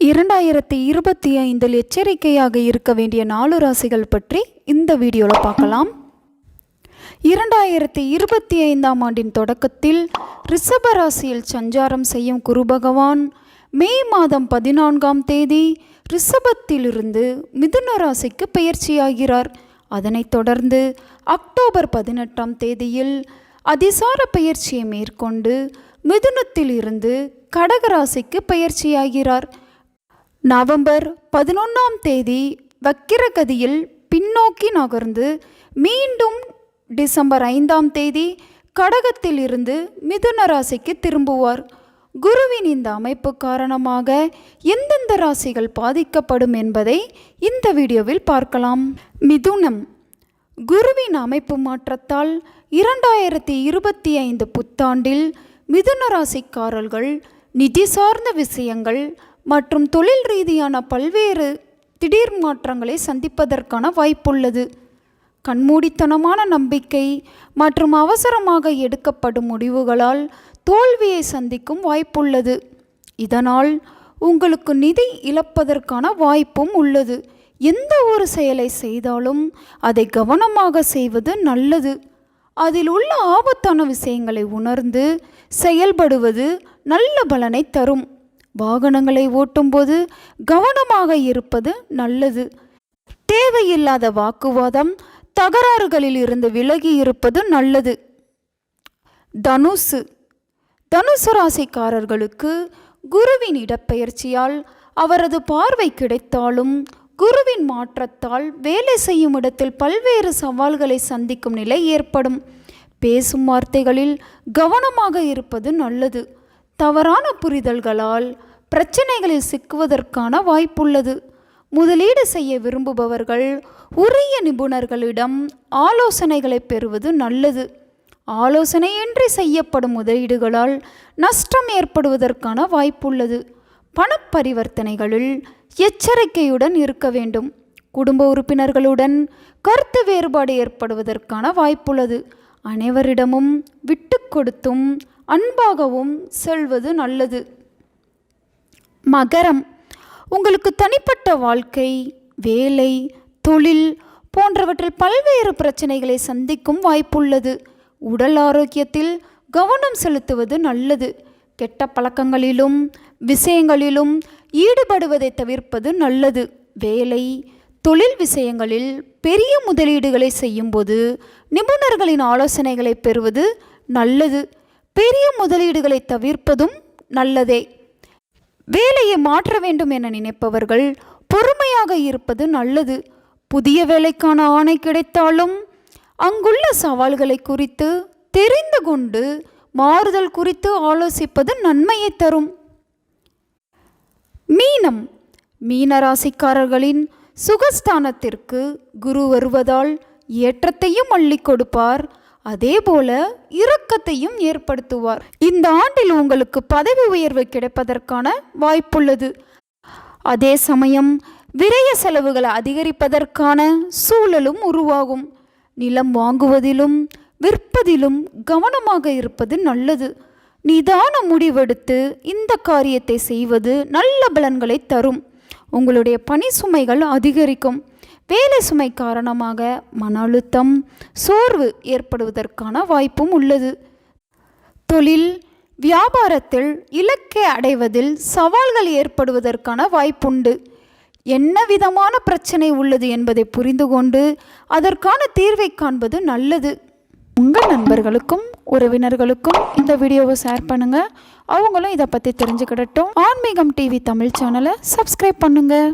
இரண்டாயிரத்தி இருபத்தி ஐந்தில் எச்சரிக்கையாக இருக்க வேண்டிய நாலு ராசிகள் பற்றி இந்த வீடியோவில் பார்க்கலாம். இரண்டாயிரத்தி இருபத்தி ஐந்தாம் ஆண்டின் தொடக்கத்தில் ரிஷப ராசியில் சஞ்சாரம் செய்யும் குரு பகவான் மே மாதம் பதினான்காம் தேதி ரிஷபத்திலிருந்து மிதுன ராசிக்கு பயிற்சியாகிறார் அதனைத் தொடர்ந்து அக்டோபர் பதினெட்டாம் தேதியில் அதிசார பயிற்சியை மேற்கொண்டு மிதுனத்திலிருந்து கடகராசிக்கு பயிற்சியாகிறார் நவம்பர் பதினொன்றாம் தேதி வக்கிரகதியில் பின்னோக்கி நகர்ந்து மீண்டும் டிசம்பர் ஐந்தாம் தேதி கடகத்தில் இருந்து மிதுன ராசிக்கு திரும்புவார். குருவின் இந்த அமைப்பு காரணமாக எந்தெந்த ராசிகள் பாதிக்கப்படும் என்பதை இந்த வீடியோவில் பார்க்கலாம். மிதுனம். குருவின் அமைப்பு மாற்றத்தால் இரண்டாயிரத்தி இருபத்தி ஐந்து புத்தாண்டில் மிதுன ராசிக்காரர்கள் நிதி சார்ந்த விஷயங்கள் மற்றும் தொழில் ரீதியான பல்வேறு திடீர் மாற்றங்களை சந்திப்பதற்கான வாய்ப்புள்ளது. கண்மூடித்தனமான நம்பிக்கை மற்றும் அவசரமாக எடுக்கப்படும் முடிவுகளால் தோல்வியை சந்திக்கும் வாய்ப்புள்ளது. இதனால் உங்களுக்கு நிதி இழப்பதற்கான வாய்ப்பும் உள்ளது. எந்த ஒரு செயலை செய்தாலும் அதை கவனமாக செய்வது நல்லது. அதில் உள்ள ஆபத்தான விஷயங்களை உணர்ந்து செயல்படுவது நல்ல பலனை தரும். வாகனங்களை ஓட்டும்போது கவனமாக இருப்பது நல்லது. தேவையில்லாத வாக்குவாதம் தகராறுகளில் இருந்து விலகி இருப்பது நல்லது. தனுசு. தனுசு ராசிக்காரர்களுக்கு குருவின் இடப்பெயர்ச்சியால் அவரது பார்வை கிடைத்தாலும் குருவின் மாற்றத்தால் வேலை செய்யும் இடத்தில் பல்வேறு சவால்களை சந்திக்கும் நிலை ஏற்படும். பேசும் வார்த்தைகளில் கவனமாக இருப்பது நல்லது. தவறான புரிதல்களால் பிரச்சனைகளில் சிக்குவதற்கான வாய்ப்புள்ளது. முதலீடு செய்ய விரும்புபவர்கள் உரிய நிபுணர்களிடம் ஆலோசனைகளை பெறுவது நல்லது. ஆலோசனையின்றி செய்யப்படும் முதலீடுகளால் நஷ்டம் ஏற்படுவதற்கான வாய்ப்புள்ளது. பணப்பரிவர்த்தனைகளில் எச்சரிக்கையுடன் இருக்க வேண்டும். குடும்ப உறுப்பினர்களுடன் கருத்து வேறுபாடு ஏற்படுவதற்கான வாய்ப்புள்ளது. அனைவரிடமும் விட்டு கொடுத்தும் அன்பாகவும் செல்வது நல்லது. மகரம். உங்களுக்கு தனிப்பட்ட வாழ்க்கை வேலை தொழில் போன்றவற்றில் பல்வேறு பிரச்சனைகளை சந்திக்கும் வாய்ப்புள்ளது. உடல் ஆரோக்கியத்தில் கவனம் செலுத்துவது நல்லது. கெட்ட பழக்கங்களிலும் விஷயங்களிலும் ஈடுபடுவதை தவிர்ப்பது நல்லது. வேலை தொழில் விஷயங்களில் பெரிய முதலீடுகளை செய்யும்போது நிபுணர்களின் ஆலோசனைகளை பெறுவது நல்லது. பெரிய முதலீடுகளை தவிர்ப்பதும் நல்லதே. வேலையை மாற்ற வேண்டும் என நினைப்பவர்கள் பொறுமையாக இருப்பது நல்லது. புதிய வேலைக்கான ஆணை கிடைத்தாலும் அங்குள்ள சவால்களை குறித்து தெரிந்து கொண்டு மாறுதல் குறித்து ஆலோசிப்பது நன்மையை தரும். மீனம். மீனராசிக்காரர்களின் சுகஸ்தானத்திற்கு குரு வருவதால் ஏற்றத்தையும் அள்ளி கொடுப்பார். அதேபோல இரக்கத்தையும் ஏற்படுத்துவார். இந்த ஆண்டில் உங்களுக்கு பதவி உயர்வு கிடைப்பதற்கான வாய்ப்புள்ளது. அதே சமயம் விரய செலவுகளை அதிகரிப்பதற்கான சூழலும் உருவாகும். நிலம் வாங்குவதிலும் விற்பதிலும் கவனமாக இருப்பது நல்லது. நிதான முடிவெடுத்து இந்த காரியத்தை செய்வது நல்ல பலன்களை தரும். உங்களுடைய பணி சுமைகள் அதிகரிக்கும். வேலை சுமை காரணமாக மன அழுத்தம் சோர்வு ஏற்படுவதற்கான வாய்ப்பும் உள்ளது. தொழில் வியாபாரத்தில் இலக்கை அடைவதில் சவால்கள் ஏற்படுவதற்கான வாய்ப்புண்டு. என்ன விதமான பிரச்சனை உள்ளது என்பதை புரிந்து கொண்டு அதற்கான தீர்வை காண்பது நல்லது. உங்கள் நண்பர்களுக்கும் உறவினர்களுக்கும் இந்த வீடியோவை ஷேர் பண்ணுங்கள் அவங்களும் இதை பற்றி தெரிஞ்சுக்கிடட்டும். ஆன்மீகம் டிவி தமிழ் சேனலை சப்ஸ்கிரைப் பண்ணுங்கள்